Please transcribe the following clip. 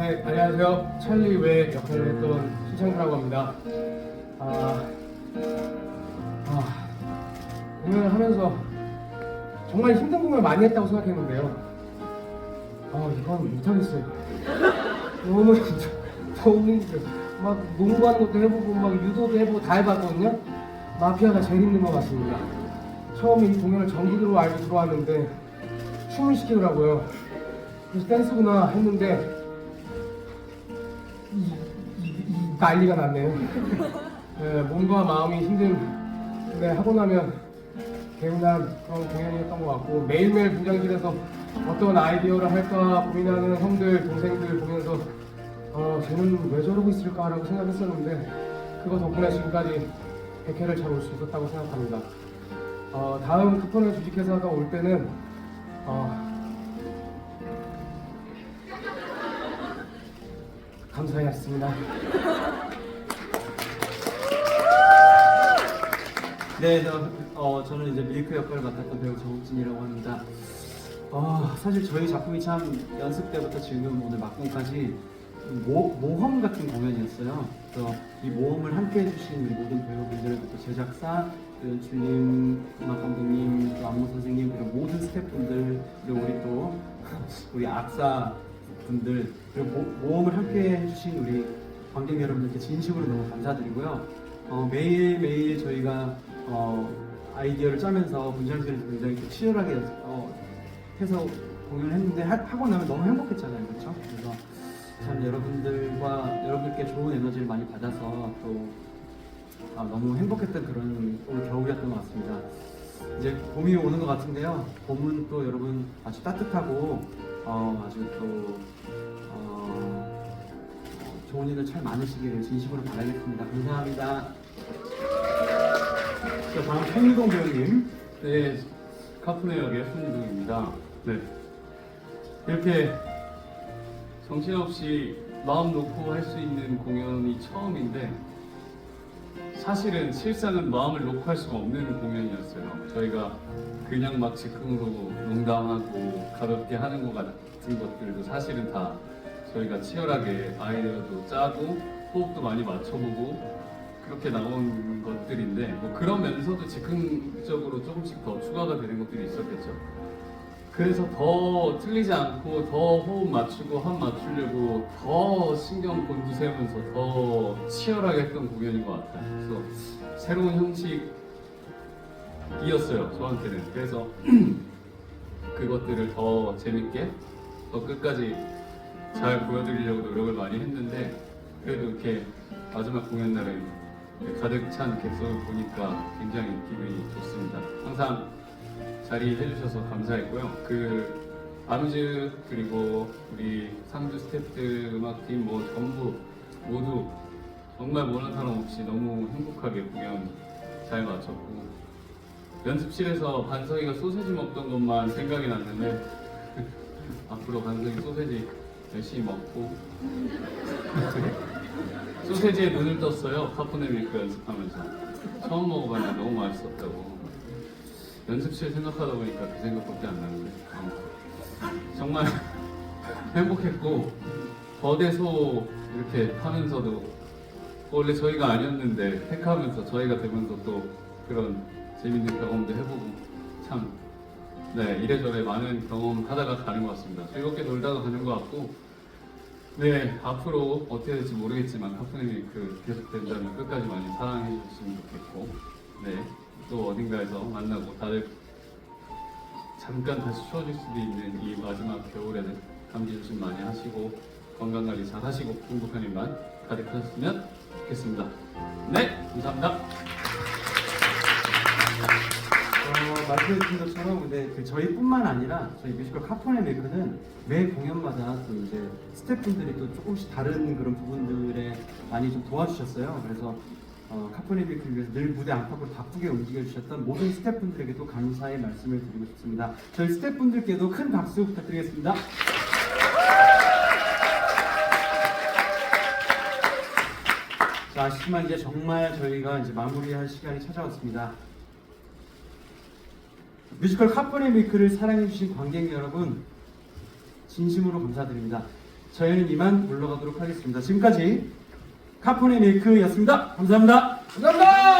네, 안녕하세요. 찰리 외 역할을 했던 신창구라고 합니다. 아, 아, 공연을 하면서 정말 힘든 공연을 많이 했다고 생각했는데요. 아, 이건 못하겠어요. 너무 힘들어. 너무 힘들어. 막 농구하는 것도 해보고, 막 유도도 해보고 다 해봤거든요. 마피아가 제일 힘든 것 같습니다. 처음에 이 공연을 정기로 알고 들어왔는데 춤을 시키더라고요. 그래서 댄스구나 했는데 난리가 났네요. 네, 몸과 마음이 힘든 네, 하고 나면 개운한 그런 공연이었던 것 같고 매일매일 분장실에서 어떤 아이디어를 할까 고민하는 형들 동생들 보면서 어, 쟤는 왜 저러고 있을까라고 생각했었는데 그거 덕분에 지금까지 100회를 잘 올 수 있었다고 생각합니다. 어, 다음 쿠폰을 주식회사가 올 때는 어, 감사했습니다. 네, 저, 어, 저는 이제 밀크 역할을 맡았던 배우 정욱진이라고 합니다. 어, 사실 저희 작품이 참 연습 때부터 지금 오늘 막공까지 모, 모험 같은 공연이었어요. 그래서 이 모험을 함께 해주신 모든 배우분들부터 제작사, 그 연출님, 음악 감독님, 또 안무 선생님, 그리고 모든 스태프분들, 그리고 우리 또 우리 악사 분들, 그리고 모, 모험을 함께 해주신 우리 관객 여러분들께 진심으로 너무 감사드리고요. 어, 매일 매일 저희가 어, 아이디어를 짜면서 분장실에서 굉장히 또 치열하게 어, 해서 공연을 했는데 하, 하고 나면 너무 행복했잖아요, 그렇죠? 그래서 참 여러분들과 여러분께 좋은 에너지를 많이 받아서 또 아, 너무 행복했던 그런 올 겨울이었던 것 같습니다. 이제 봄이 오는 것 같은데요. 봄은 또 여러분 아주 따뜻하고 어, 아주 또 어, 좋은 일을 잘 많으시기를 진심으로 바라겠습니다. 감사합니다. 자, 다음 송유동 배우님. 네, 카푸네 역의 손희동입니다. 네. 이렇게 정신없이 마음 놓고 할 수 있는 공연이 처음인데 사실은 실상은 마음을 놓고 할 수가 없는 공연이었어요. 저희가 그냥 막 즉흥으로 농담하고 가볍게 하는 것 같은 것들도 사실은 다 저희가 치열하게 아이디어도 짜고 호흡도 많이 맞춰보고 그렇게 나온 것들인데 뭐 그러면서도 즉흥적으로 조금씩 더 추가가 되는 것들이 있었겠죠. 그래서 더 틀리지 않고 더 호흡 맞추고 한 맞추려고 더 신경 곤두세우면서 더 치열하게 했던 공연인 것 같아요. 그래서 새로운 형식이었어요 저한테는. 그래서 그것들을 더 재밌게 더 끝까지 잘 보여드리려고 노력을 많이 했는데 그래도 이렇게 마지막 공연 날은 가득 찬 객석을 보니까 굉장히 기분이 좋습니다. 항상 자리 해 주셔서 감사했고요. 그 아누즈 그리고 우리 상주 스태프들 음악팀 뭐 전부 모두 정말 모난 사람 없이 너무 행복하게 공연 잘 마쳤고 연습실에서 반성이가 소세지 먹던 것만 생각이 났는데 앞으로 반성이 소세지 열심히 먹고 소세지에 눈을 떴어요. 카푸네 밀크 연습하면서. 처음 먹어봤는데 너무 맛있었다고 연습실 생각하다 보니까 그 생각밖에 안 나는데 어. 정말 행복했고 거대소 이렇게 하면서도 원래 저희가 아니었는데 택하면서 저희가 되면서 또 그런 재밌는 경험도 해보고 참 네, 이래저래 많은 경험 하다가 가는 것 같습니다. 즐겁게 놀다가 가는 것 같고, 네, 앞으로 어떻게 될지 모르겠지만, 카프네미 그 계속 된다면 끝까지 많이 사랑해 주셨으면 좋겠고, 네, 또 어딘가에서 만나고 다들 잠깐 다시 추워질 수도 있는 이 마지막 겨울에는 감기 조심 많이 하시고, 건강 관리 잘 하시고, 행복한 일만 가득하셨으면 좋겠습니다. 네, 감사합니다. 어, 말씀해주신 것처럼 근데 그 저희뿐만 아니라 저희 뮤지컬 카폰의 메이크는 매 공연마다 또 이제 스태프분들이 또 조금씩 다른 그런 부분들에 많이 좀 도와주셨어요. 그래서 어, 메이크를 위해서 늘 무대 안팎으로 바쁘게 움직여주셨던 모든 스태프분들에게도 감사의 말씀을 드리고 싶습니다. 저희 스태프분들께도 큰 박수 부탁드리겠습니다. 자, 아쉽지만 이제 정말 저희가 이제 마무리할 시간이 찾아왔습니다. 뮤지컬 카프네 미크를 사랑해주신 관객 여러분 진심으로 감사드립니다. 저희는 이만 물러가도록 하겠습니다. 지금까지 카푸네 밀크였습니다. 감사합니다. 감사합니다.